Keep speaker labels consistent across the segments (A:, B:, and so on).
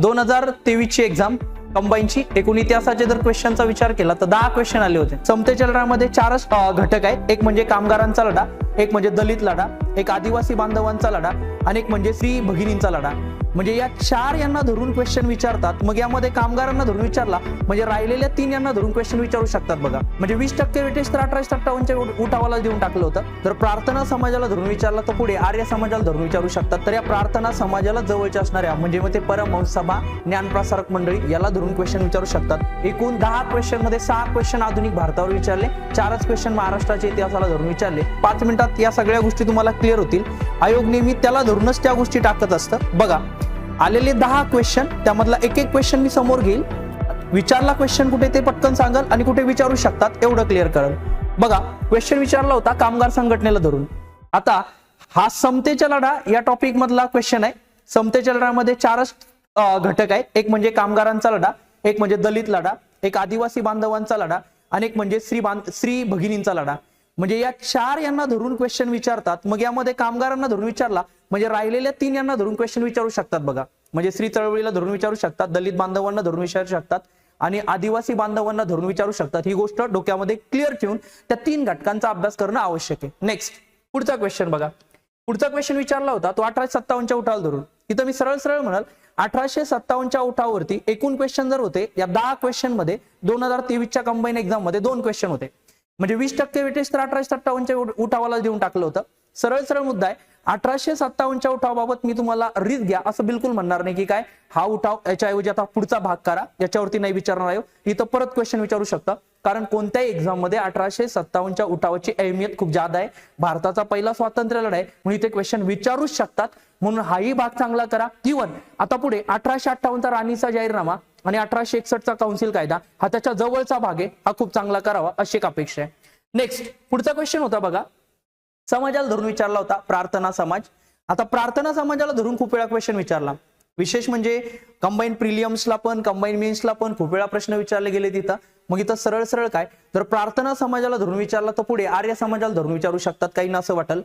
A: दोन हजार तेवीसची एक्झाम कंबाईनची एकूण इतिहासाचे जर क्वेश्चनचा विचार केला तर दहा क्वेश्चन आले होते. समतेच्या लढ्यामध्ये चारच घटक आहेत. एक म्हणजे कामगारांचा लढा एक म्हणजे दलित लढा एक आदिवासी बांधवांचा लढा आणि एक म्हणजे स्त्री भगिनींचा लढा. म्हणजे या चार यांना धरून क्वेश्चन विचारतात. मग यामध्ये कामगारांना धरून विचारला म्हणजे राहिलेल्या तीन यांना धरून क्वेश्चन विचारू शकतात बघा. म्हणजे वीस टक्के वेटेज तर अठराशे सत्तावन्नच्या उठावाला देऊन टाकलं होतं. तर प्रार्थना समाजाला धरून विचारला तर पुढे आर्य समाजाला धरून विचारू शकतात. तर या प्रार्थना समाजाला जवळच्या असणाऱ्या म्हणजे मग ते परमहंस सभा ज्ञानप्रसारक मंडळी याला धरून क्वेश्चन विचारू शकतात. एकूण दहा क्वेश्चनमध्ये सहा क्वेश्चन आधुनिक भारतावर विचारले चारच क्वेश्चन महाराष्ट्राच्या इतिहासाला धरून विचारले. पाच मिनिटात या सगळ्या गोष्टी तुम्हाला क्लिअर होतील. आयोग नेहमी त्याला धरूनच त्या गोष्टी टाकत असतं. बघा आलेले दहा क्वेश्चन त्यामधला एक एक क्वेश्चन मी समोर घेईल. विचारला क्वेश्चन कुठे ते पटकन सांगाल आणि कुठे विचारू शकतात एवढं क्लिअर कराल. बघा क्वेश्चन विचारला होता कामगार संघटनेला धरून. आता हा समतेचा लढा या टॉपिक मधला क्वेश्चन आहे. समतेच्या लढ्यामध्ये चारच घटक आहेत. एक म्हणजे कामगारांचा लढा एक म्हणजे दलित लढा एक आदिवासी बांधवांचा लढा आणि एक म्हणजे श्री बांध श्री भगिनींचा लढा. म्हणजे या चार यांना धरून क्वेश्चन विचारतात. मग यामध्ये कामगारांना धरून विचारला. म्हणजे राहिलेल्या तीन यांना धरून क्वेश्चन विचारू शकतात बघा. म्हणजे स्त्री चळवळीला धरून विचारू शकतात दलित बांधवांना धरून विचारू शकतात आणि आदिवासी बांधवांना धरून विचारू शकतात. ही गोष्ट डोक्यामध्ये क्लिअर ठेवून त्या तीन घटकांचा अभ्यास करणं आवश्यक आहे. नेक्स्ट पुढचा क्वेश्चन बघा. पुढचा क्वेश्चन विचारला होता तो अठराशे सत्तावन्नच्या उठाला धरून. इथं मी सरळ सरळ म्हणाल अठराशे सत्तावन्नच्या उठावावरती एकूण क्वेश्चन जर होते या दहा क्वेश्चनमध्ये दोन हजार तेवीसच्या कंबाईन एक्झाममध्ये दोन क्वेश्चन होते. म्हणजे वीस टक्के वेटेज तर अठराशे सत्तावन्नच्या उठावाला देऊन टाकलं होतं. सरळ सरळ मुद्दा आहे. अठराशे सत्तावन्नच्या उठावाबाबत मी तुम्हाला रिस्क घ्या असं बिलकुल म्हणणार नाही की काय? हा उठाव याच्याऐवजी आता पुढचा भाग करा. याच्यावरती नाही विचारणार आहे इथं परत क्वेश्चन विचारू शकता. कारण कोणत्याही एक्झाममध्ये अठराशे सत्तावन्नच्या उठावाची अहमियत खूप जादा आहे. भारताचा पहिला स्वातंत्र्य लढाय म्हणून इथे क्वेश्चन विचारूच शकतात. म्हणून हाही भाग चांगला करा. इवन आता पुढे अठराशे अठ्ठावन्नचा राणीचा जाहीरनामा आणि अठराशे एकसष्टचा काउन्सिल कायदा हा त्याच्या जवळचा भाग आहे. हा खूप चांगला करावा अशी एक अपेक्षा आहे. नेक्स्ट पुढचा क्वेश्चन होता बघा. समाजाला धरून विचारला होता प्रार्थना समाज. आता प्रार्थना समाजाला धरून खूप वेळा क्वेश्चन विचारला. विशेष म्हणजे कंबाईन प्रिलियम्सला पण कंबाईन मेन्सला पण खूप वेळा प्रश्न विचारले गेले तिथं मग इथं सरळ सरळ काय? जर प्रार्थना समाजाला धरून विचारला तर पुढे आर्य समाजाला धरून विचारू शकतात काहींना असं वाटेल.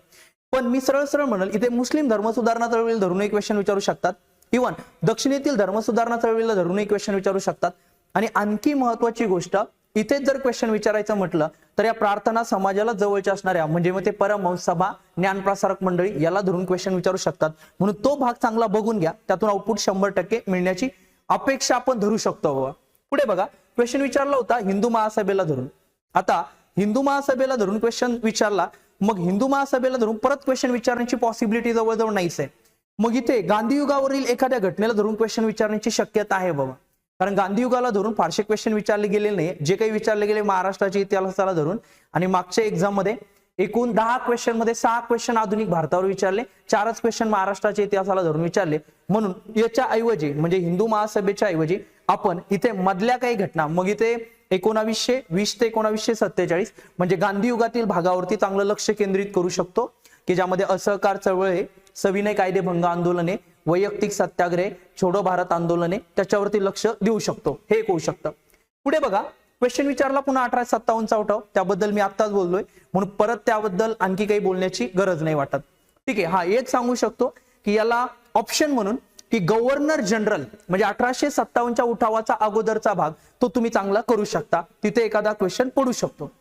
A: पण मी सरळ सरळ म्हणल इथे मुस्लिम धर्मसुधारणा चळवळीला धरूनही क्वेश्चन विचारू शकतात. इव्हन दक्षिणेतील धर्मसुधारणा चळवळीला धरूनही क्वेश्चन विचारू शकतात. आणि आणखी महत्वाची गोष्ट इथेच जर क्वेश्चन विचारायचं म्हटलं तर या प्रार्थना समाजाला जवळच्या असणाऱ्या म्हणजे मग ते परमहंस सभा ज्ञानप्रसारक मंडळी याला धरून क्वेश्चन विचारू शकतात. म्हणून तो भाग चांगला बघून घ्या. त्यातून आउटपुट शंभर टक्के मिळण्याची अपेक्षा आपण धरू शकतो. हो. पुढे बघा. क्वेश्चन विचारला होता हिंदू महासभेला धरून. आता हिंदू महासभेला धरून क्वेश्चन विचारला. मग हिंदू महासभेला धरून परत क्वेश्चन विचारण्याची पॉसिबिलिटी जवळजवळ नाहीच आहे. मग इथे गांधी युगावरील एखाद्या घटनेला धरून क्वेश्चन विचारण्याची शक्यता आहे बाबा. कारण गांधीयुगाला धरून फारसे क्वेश्चन विचारले गेले नाही जे काही विचारले गेले महाराष्ट्राच्या इतिहासाला धरून. आणि मागच्या एक्झाममध्ये एकूण दहा क्वेश्चनमध्ये सहा क्वेश्चन आधुनिक भारतावर विचारले. चारच क्वेश्चन महाराष्ट्राच्या इतिहासाला धरून विचारले. म्हणून याच्या ऐवजी म्हणजे हिंदू महासभेच्या ऐवजी आपण इथे मधल्या काही घटना मग इथे एकोणावीसशे वीस ते एकोणावीसशे सत्तेचाळीस म्हणजे गांधी युगातील भागावरती चांगलं लक्ष केंद्रित करू शकतो. की ज्यामध्ये असहकार चळवळ आहे सविनय कायदेभंग आंदोलने वैयक्तिक सत्याग्रह छोडो भारत आंदोलने त्याच्यावरती लक्ष देऊ शकतो. हे एक होऊ शकतं. पुढे बघा क्वेश्चन विचारला पुन्हा अठराशे सत्तावन्नचा उठाव. त्याबद्दल मी आत्ताच बोललोय. म्हणून परत त्याबद्दल आणखी काही बोलण्याची गरज नाही वाटत. ठीक आहे हा एक सांगू शकतो की याला ऑप्शन म्हणून की गव्हर्नर जनरल म्हणजे अठराशे सत्तावन्नच्या उठावाचा अगोदरचा भाग तो तुम्ही चांगला करू शकता. तिथे एखादा क्वेश्चन पडू शकतो.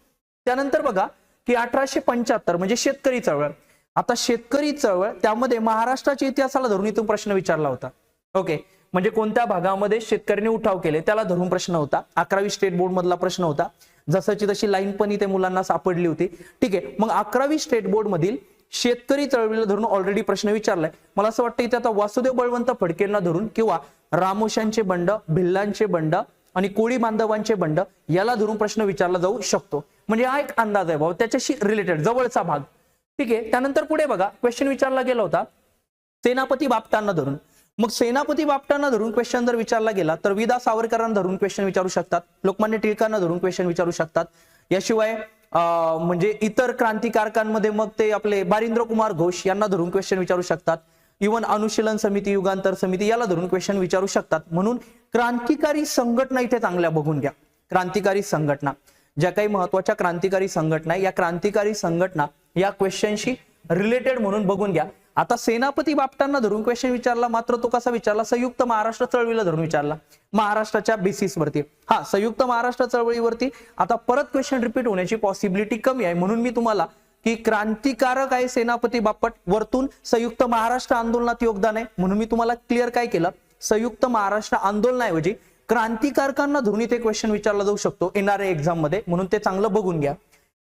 A: त्यानंतर बघा की अठराशे पंच्याहत्तर म्हणजे शेतकरी चळवळ. आता शेतकरी चळवळ त्यामध्ये महाराष्ट्राच्या इतिहासाला धरून इथून प्रश्न विचारला होता. ओके म्हणजे कोणत्या भागामध्ये शेतकऱ्यांनी उठाव केले त्याला धरून प्रश्न होता. अकरावी स्टेट बोर्ड मधला प्रश्न होता. जसंची तशी लाईन पण इथे मुलांना सापडली होती. ठीक आहे. मग अकरावी स्टेट बोर्ड मधील शेतकरी चळवळीला धरून ऑलरेडी प्रश्न विचारलाय. मला असं वाटतं इथे आता वासुदेव बळवंत फडकेंना धरून किंवा रामोशांचे बंड भिल्लांचे बंड आणि कोळी बांधवांचे बंड याला धरून प्रश्न विचारला जाऊ शकतो. म्हणजे हा एक अंदाज आहे भाऊ. त्याच्याशी रिलेटेड जवळचा भाग. ठीक आहे? त्यानंतर पुढे बघा क्वेश्चन विचारला गेला होता. सेनापती बापटांना धरून. मग सेनापती बापटांना धरून क्वेश्चन जर विचारला गेला तर विदा सावरकरांना धरून क्वेश्चन विचारू शकतात. लोकमान्य टिळकांना धरून क्वेश्चन विचारू शकतात. याशिवाय म्हणजे इतर क्रांतिकारकांमध्ये मग ते आपले बारिंद्र कुमार घोष यांना धरून क्वेश्चन विचारू शकतात. इवन अनुशीलन समिती युगांतर समिती याला धरून क्वेश्चन विचारू शकतात. म्हणून क्रांतिकारी संघटना इथे चांगल्या बघून घ्या. क्रांतिकारी संघटना. ज्या काही महत्त्वाच्या क्रांतिकारी संघटना या क्रांतिकारी संघटना या क्वेश्चनशी रिलेटेड म्हणून बघून घ्या. आता सेनापती बापटांना धरून क्वेश्चन विचारला मात्र तो कसा विचारला? संयुक्त महाराष्ट्र चळवळीला धरून विचारला. महाराष्ट्राच्या बेसिसवरती हा संयुक्त महाराष्ट्र चळवळीवरती. आता परत क्वेश्चन रिपीट होण्याची पॉसिबिलिटी कमी आहे. म्हणून मी तुम्हाला की क्रांतिकारक आहे सेनापती बापट. वरतून संयुक्त महाराष्ट्र आंदोलनात योगदान आहे. म्हणून मी तुम्हाला क्लिअर काय केलं? संयुक्त महाराष्ट्र आंदोलनाऐवजी क्रांतिकारकांना धरून इथे क्वेश्चन विचारला जाऊ शकतो. येणाऱ्या एक्झाममध्ये. म्हणून ते चांगलं बघून घ्या.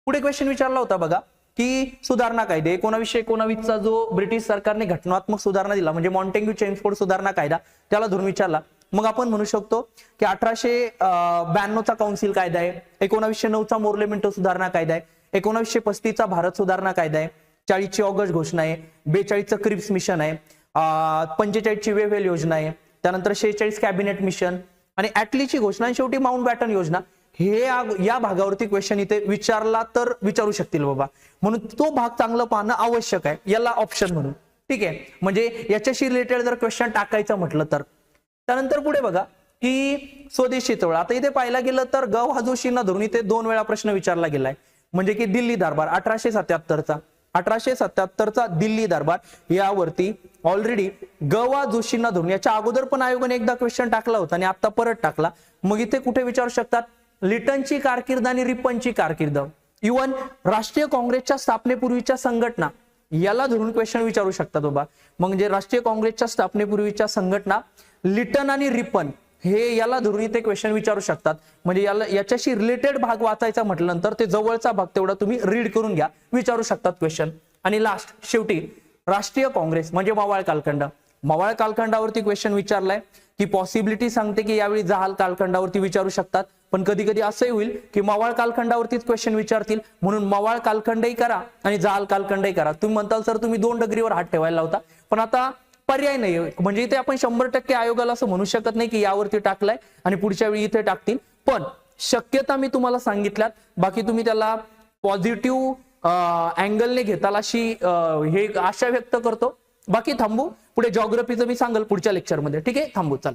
A: पुढे क्वेश्चन विचारला होता बघा. की सुधारणा कायदे. एकोणावीसशे एकोणावीसचा जो ब्रिटिश सरकारने घटनात्मक सुधारणा दिला म्हणजे मॉन्टेग्यू चेंजफोर्ड सुधारणा कायदा त्याला धरून विचारला. मग आपण म्हणू शकतो की अठराशे ब्याण्णवचा काउन्सिल कायदा आहे एकोणावीसशे नऊचा मोर्ले मिंटो सुधारणा कायदा आहे एकोणावीसशे पस्तीसचा भारत सुधारणा कायदा आहे चाळीसची ऑगस्ट घोषणा आहे बेचाळीसचं क्रिप्स मिशन आहे पंचेचाळीसची वेव्हेल योजना आहे त्यानंतर शेहेचाळीस कॅबिनेट मिशन आणि ऍटलीची घोषणा शेवटी माउंट बॅटन योजना. हे या- भागावरती क्वेश्चन इथे विचारला तर विचारू शकतील बाबा. म्हणून तो भाग चांगलं पाहणं आवश्यक आहे. याला ऑप्शन म्हणून ठीक आहे? म्हणजे याच्याशी रिलेटेड जर क्वेश्चन टाकायचं म्हटलं तर. त्यानंतर पुढे बघा. की स्वदेशी चळवळ. आता इथे पाहायला गेलं तर गव हा जोशींना धरून इथे दोन वेळा प्रश्न विचारला गेलाय. म्हणजे की दिल्ली दरबार अठराशे सत्याहत्तरचा. अठराशे सत्याहत्तरचा दिल्ली दरबार यावरती ऑलरेडी गवा जोशींना धरून याच्या अगोदर पण आयोगाने एकदा क्वेश्चन टाकला होता आणि आता परत टाकला. मग इथे कुठे विचारू शकतात? लिटनची कारकीर्द आणि रिपनची कारकीर्द. इवन राष्ट्रीय काँग्रेसच्या स्थापनेपूर्वीच्या संघटना याला धरून क्वेश्चन विचारू शकतात बाबा. म्हणजे राष्ट्रीय काँग्रेसच्या स्थापनेपूर्वीच्या संघटना लिटन आणि रिपन हे याला धरून इथे क्वेश्चन विचारू शकतात. म्हणजे याला याच्याशी रिलेटेड भाग वाचायचा म्हटल्यानंतर ते जवळचा भाग तेवढा तुम्ही रीड करून घ्या विचारू शकतात क्वेश्चन आणि लास्ट शेवटी राष्ट्रीय काँग्रेस म्हणजे मवाळ कालखंड. मवाळ कालखंडावरती क्वेश्चन विचारलाय. की पॉसिबिलिटी सांगते की यावेळी जहाल कालखंडावरती विचारू शकतात. पण कधी कधी असंही होईल की मवाळ कालखंडावरतीच क्वेश्चन विचारतील. म्हणून मवाळ कालखंडही करा आणि जहाल कालखंडही करा. तुम्ही म्हणताल सर तुम्ही दोन डग्रीवर हात ठेवायला लावता. पण आता पर्याय नाही म्हणजे इथे आपण शंभर टक्के आयोगाला असं म्हणू शकत नाही की यावरती टाकलाय आणि पुढच्या वेळी इथे टाकतील. पण शक्यता मी तुम्हाला सांगितल्यात. बाकी तुम्ही त्याला पॉझिटिव्ह अँगलने घेताल अशी हे आशा व्यक्त करतो. बाकी थांबू. पुढे जॉग्रफीचं मी सांगेल पुढच्या लेक्चरमध्ये ठीक आहे? थांबू चाल.